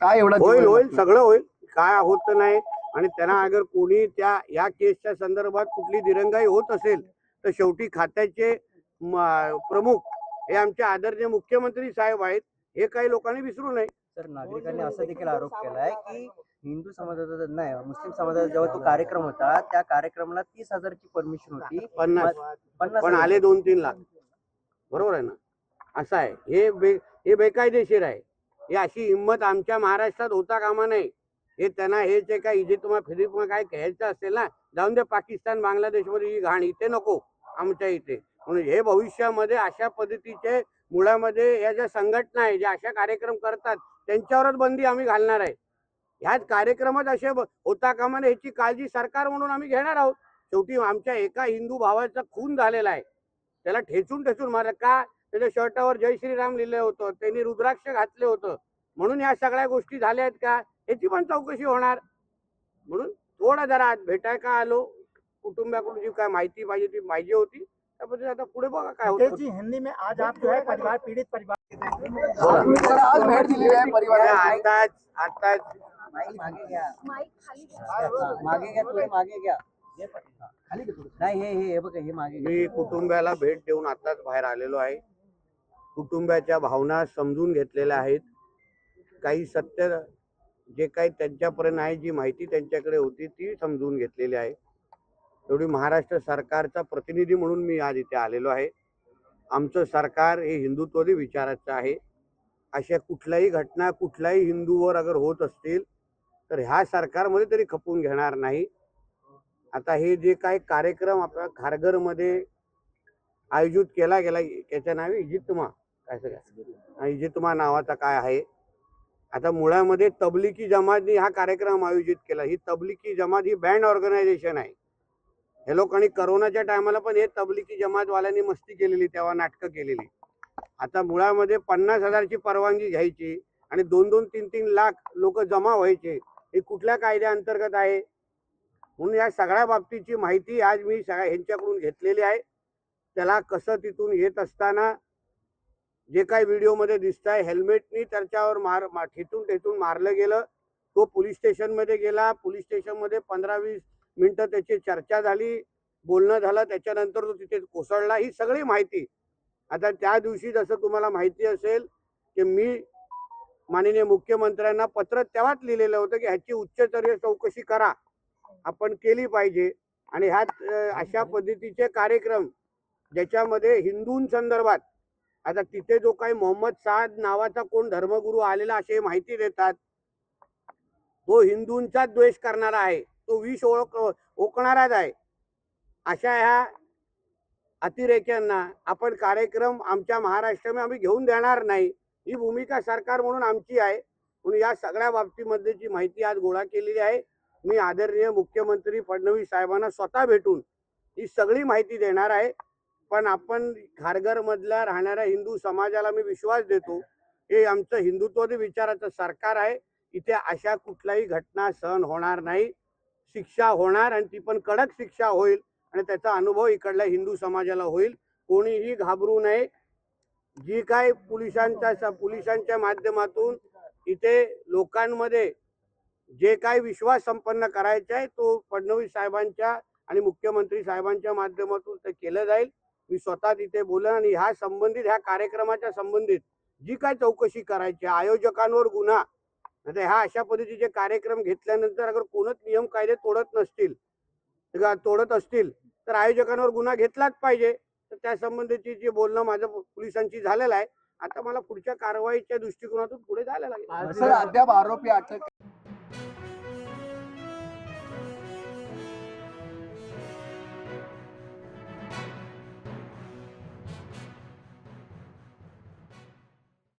काय एवढा होईल होईल? सगळं होईल. काय होत नाही आणि त्यांना अगर कोणी त्या या केसच्या संदर्भात कुठली दिरंगाई होत असेल तर शेवटी खात्याचे म- प्रमुख हे आमचे आदरणीय मुख्यमंत्री साहेब आहेत हे काही लोकांनी विसरू नये. तर नागरिकांनी असा देखील आरोप केलाय की हिंदू समाजाचा नाही मुस्लिम समाजाचा जेव्हा तो कार्यक्रम होता त्या कार्यक्रमाला तीस हजारची परमिशन होती. पन्नास. पन्नास पण. आले दोन तीन लाख. बरोबर आहे ना? असं आहे. हे बे हे बेकायदेशीर आहे. हे अशी हिंमत आमच्या महाराष्ट्रात होता कामा नये. हे त्यांना हे जे काय इथे तुम्हाला फिलिप काय घ्यायचं असेल ना जाऊन दे पाकिस्तान बांगलादेशमध्ये ही घाण इथे नको आमच्या इथे. म्हणून हे भविष्यामध्ये अशा पद्धतीचे मुळामध्ये या ज्या संघटना आहे ज्या अशा कार्यक्रम करतात त्यांच्यावरच बंदी आम्ही घालणार आहे. ह्याच कार्यक्रमात असे होता कामा नये ह्याची काळजी सरकार म्हणून आम्ही घेणार आहोत. शेवटी आमच्या एका हिंदू भावाचा खून झालेला आहे. त्याला ठेचून ठेचून मारलं. का? त्याच्या शर्टावर जय श्रीराम लिहिलं होतं. त्यांनी रुद्राक्ष घातले होतं. म्हणून या सगळ्या गोष्टी झाल्या आहेत का? याची पण चौकशी होणार. म्हणून थोडा जरा आज भेटाय का आलो? कुटुंबाकडून जी काय माहिती पाहिजे ती पाहिजे होती. त्या पद्धतीने आता पुढे बघा काय होतं. जी हिंदी में आज आप जो है परिवार पीड़ित परिवार? तर आज भेट दिलेली आहे परिवाराला आताच आताच. मागे मागे घ्या मागे घ्या तुम्ही मागे घ्या नाही हे हे बघा हे मागे मी कुटुंबाला भेट देऊन आताच बाहेर आलेलो आहे. कुटुंबाच्या भावना समजून घेतलेल्या आहेत. काही सत्य जे काही त्यांच्यापर्यंत आहे जी माहिती त्यांच्याकडे होती ती समजून घेतलेली आहे. एवढी महाराष्ट्र सरकारचा प्रतिनिधी म्हणून मी आज इथे आलेलो आहे. आमचं सरकार हे हिंदुत्वदी विचाराचं आहे. अशा कुठल्याही घटना कुठल्याही हिंदूवर अगर होत असतील तर ह्या सरकारमध्ये तरी खपून घेणार नाही. आता हे जे काही कार्यक्रम आपल्या खारघरमध्ये आयोजित केला गेला याच्या नावे आहे इजिप्तमा काय? सगळं तुम्हाला नावाचा काय आहे आता मुळामध्ये तबलिकी जमातनी हा कार्यक्रम आयोजित केला. ही तबलिकी जमात ही बँड ऑर्गनायझेशन आहे. हे लोकांनी करोनाच्या टायमाला पण हे तबलिकी जमातवाल्यांनी मस्ती केलेली तेव्हा नाटकं केलेली. आता मुळामध्ये पन्नास हजारची परवानगी घ्यायची आणि दोन दोन तीन तीन लाख लोक जमा व्हायचे. हे कुठल्या कायद्याअंतर्गत आहे? म्हणून या सगळ्या बाबतीची माहिती आज मी सगळ्या ह्यांच्याकडून घेतलेली आहे. त्याला कसं तिथून येत असताना जे काही व्हिडिओमध्ये दिसत आहे हेल्मेटनी त्याच्यावर मार मा- ठेथून ठेथून मारलं गेलं. तो पोलीस स्टेशनमध्ये गेला. पोलीस स्टेशनमध्ये पंधरा वीस मिनटं त्याची चर्चा झाली. बोलणं झालं. त्याच्यानंतर तो तिथे कोसळला. ही सगळी माहिती. आता त्या दिवशी जसं तुम्हाला माहिती असेल की मी माननीय मुख्यमंत्र्यांना पत्र तेव्हाच लिहिलेलं होतं की ह्याची उच्चस्तरीय चौकशी करा. आपण केली पाहिजे. आणि ह्यात अशा पद्धतीचे कार्यक्रम ज्याच्यामध्ये हिंदूंसंदर्भात आता तिथे जो काही मोहम्मद साद नावाचा कोण धर्मगुरू आलेला असे माहिती देतात तो हिंदूंचा द्वेष करणारा आहे तो विष ओळख ओकणाराच आहे. अशा ह्या अतिरेक्यांना आपण कार्यक्रम आमच्या महाराष्ट्रामध्ये आम्ही घेऊन देणार नाही. ही भूमिका सरकार म्हणून आमची आहे. म्हणून या सगळ्या बाबतीमध्येची माहिती आज गोळा केलेली आहे. मी आदरणीय मुख्यमंत्री फडणवीस साहेबांना स्वतः भेटून ही सगळी माहिती देणार आहे. पण आपण खारघर मधल्या राहणाऱ्या हिंदू समाजाला मी विश्वास देतो हे आमचं हिंदुत्ववादी विचाराचं सरकार आहे. इथे अशा कुठल्याही घटना सहन होणार नाही. शिक्षा होणार आणि ती पण कडक शिक्षा होईल आणि त्याचा अनुभव इकडल्या हिंदू समाजाला होईल. कोणीही घाबरू नये. जी काय पोलिसांच्या पोलिसांच्या माध्यमातून इथे लोकांमध्ये जे काय विश्वास संपन्न करायचा आहे तो फडणवीस साहेबांच्या आणि मुख्यमंत्री साहेबांच्या माध्यमातून ते केलं जाईल. मी स्वतः तिथे बोलेन आणि ह्या संबंधित ह्या कार्यक्रमाच्या संबंधित जी काय चौकशी करायची आयोजकांवर गुन्हा आता ह्या अशा पद्धतीचे कार्यक्रम घेतल्यानंतर अगर कोणच नियम कायदे तोडत नसतील तोडत असतील तर आयोजकांवर गुन्हा घेतलाच पाहिजे. तर त्या संबंधीची जे बोलणं माझं पोलिसांची झालेलं आहे आता मला पुढच्या कारवाईच्या दृष्टिकोनातून पुढे जायला लागेल. सर अद्याप आरोपी अटक